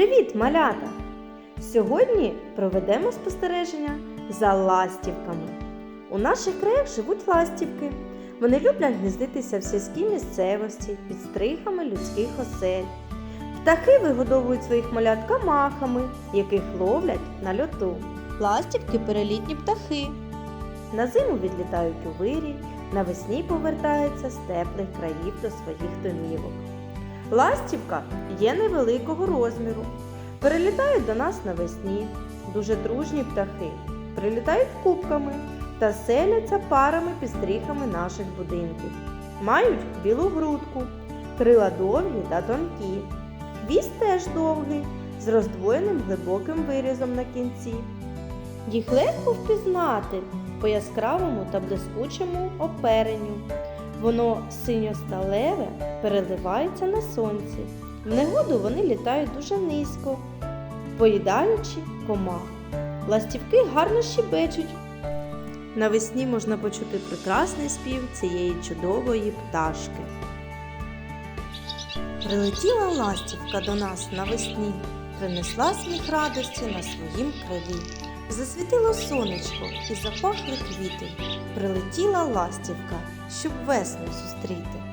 Привіт, малята! Сьогодні проведемо спостереження за ластівками. У наших краях живуть ластівки. Вони люблять гніздитися в сільській місцевості під стрихами людських осель. Птахи вигодовують своїх малят камахами, яких ловлять на льоту. Ластівки перелітні птахи. На зиму відлітають у вирій, навесні повертаються з теплих країв до своїх домівок. Ластівка є невеликого розміру. Перелітають до нас навесні. Дуже дружні птахи. Прилітають кубками та селяться парами під стріхами наших будинків. Мають білу грудку, крила довгі та тонкі. Хвіст теж довгий, з роздвоєним глибоким вирізом на кінці. Їх легко впізнати по яскравому та блискучому оперенню. Воно синьо-сталеве переливається на сонці. В негоду вони літають дуже низько, поїдаючи комах. Ластівки гарно щебечуть. Навесні можна почути прекрасний спів цієї чудової пташки. Прилетіла ластівка до нас навесні, принесла сміх радості на своїм крилі. Засвітило сонечко і запахли квіти. Прилетіла ластівка, щоб весну зустріти.